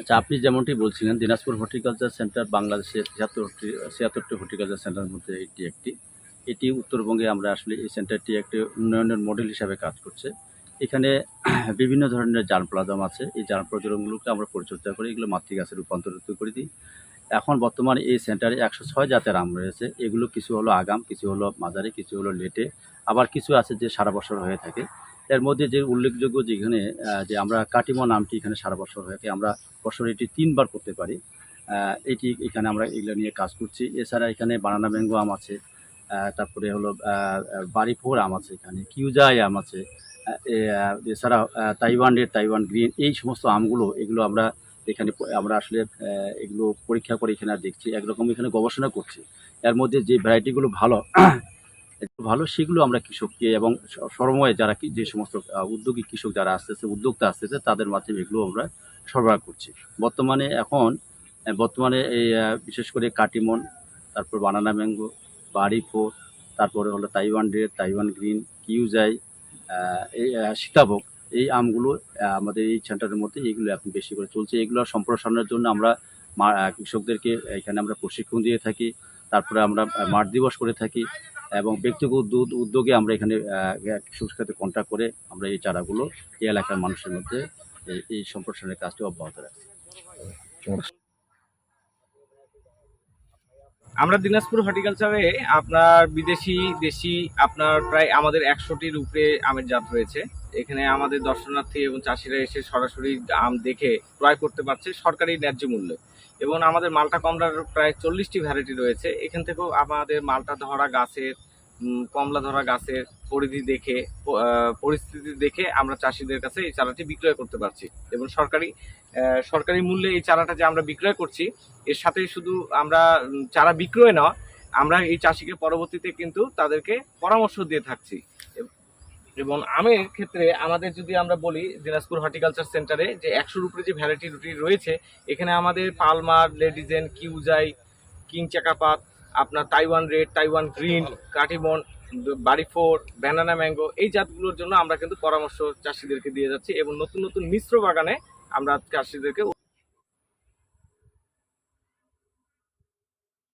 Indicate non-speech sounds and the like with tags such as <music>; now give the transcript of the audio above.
আচ্ছা আপনি যেমনটি বলছিলেন, দিনাজপুর হর্টিকালচার সেন্টার বাংলাদেশের ছিয়াত্তরটি ছিয়াত্তরটি হর্টিকালচার সেন্টারের মধ্যে এটি একটি। এটি উত্তরবঙ্গে আমরা আসলে এই সেন্টারটি একটি উন্নয়নের মডেল হিসাবে কাজ করছে। এখানে <clears throat> বিভিন্ন ধরনের জাল প্লাজম আছে। এই জাল প্লাজমগুলোকে আমরা পরিচর্যা করি, এগুলো মাতৃগাছে রূপান্তরিত করে দিই। এখন বর্তমানে এই সেন্টারে একশো ছয় জাতের আম রয়েছে। এগুলো কিছু হলো আগাম, কিছু হলো মাঝারি, কিছু হলো লেটে। আবার কিছু আছে যে সারা বছর হয়ে থাকে। এর মধ্যে যে উল্লেখযোগ্য যেখানে যে আমরা কাটিমো নামটি এখানে সারা বছর হয়ে আমরা বছরে এটি তিনবার করতে পারি। এটি এখানে আমরা এগুলো নিয়ে কাজ করছি। এছাড়া এখানে বানানা ম্যাঙ্গো আম আছে তারপরে হলো বাড়িফোর আম আছে এখানে কিউজাই আম আছে এছাড়া আহ, তাইওয়ান গ্রিন এই সমস্ত আমগুলো এগুলো আমরা এখানে আমরা আসলে এগুলো পরীক্ষা করে এখানে দেখছি। একরকম এখানে গবেষণা করছি। এর মধ্যে যে ভ্যারাইটিগুলো ভালো ভালো, সেগুলো আমরা কৃষককে এবং স- সময়ে যারা যে সমস্ত উদ্যোগী কৃষক যারা আসতেছে, উদ্যোক্তা আসতেছে, তাদের মাধ্যমে এগুলো আমরা সরবরাহ করছি। বর্তমানে এখন বর্তমানে এই বিশেষ করে কাটিমন, তারপর বানানা ম্যাঙ্গো, বাড়ি ফোর, তারপরে হলো তাইওয়ান রেড তাইওয়ান গ্রিন, কিউজাই এই সীতাভোগ, এই আমগুলো আমাদের এই সেন্টারের মধ্যে এইগুলো এখন বেশি করে চলছে। এগুলো সম্প্রসারণের জন্য আমরা কৃষকদেরকে এখানে আমরা প্রশিক্ষণ দিয়ে থাকি, তারপরে আমরা মাঠ দিবস করে থাকি। এবং ব্যক্তিগত দুধ উদ্যোগে আমরা এখানে কৃষকের সাথে কন্ট্যাক্ট করে আমরা এই চারাগুলো এই এলাকার মানুষের মধ্যে এই সম্প্রসারণের কাজটি অব্যাহত রাখছি। আমরা দিনাজপুর হর্টিকালচারে আপনার বিদেশি, দেশি, আপনার প্রায় আমাদের একশোটির উপরে আমের জাত রয়েছে। এখানে আমাদের দর্শনার্থী এবং চাষিরা এসে সরাসরি আম দেখে ক্রয় করতে পারছে সরকারি ন্যায্য মূল্যে। এবং আমাদের মালটা কমলার প্রায় চল্লিশটি ভ্যারাইটি রয়েছে। এখান থেকেও আমাদের মালটা ধরা গাছের কমলা ধরা গাছের পরিধি দেখে পরিস্থিতি দেখে আমরা চাষিদের কাছে এই চারাটি বিক্রয় করতে পারছি। এবং সরকারি সরকারি মূল্যে এই চারাটা যে আমরা বিক্রয় করছি, এর সাথে শুধু আমরা চারা বিক্রয় না আমরা এই চাষিকে পরবর্তীতে কিন্তু তাদেরকে পরামর্শ দিয়ে থাকছি। এব- আমের ক্ষেত্রে আমাদের যদি আমরা বলি দিনাজপুর হর্টিকালচার সেন্টারে যে একশোর উপরে যে ভ্যারাইটি রুটি রয়েছে এখানে আমাদের পালমার লেডিজেন কিউজাই কিং চাকাপাত আপনার তাইওয়ান রেড তাইওয়ান গ্রিন কাটিমন বাড়ি ফোর ব্যানানা ম্যাঙ্গো এই জাতগুলোর জন্য আমরা কিন্তু পরামর্শ চাষিদেরকে দিয়ে যাচ্ছি এবং নতুন নতুন মিশ্র বাগানে আমরা চাষিদেরকে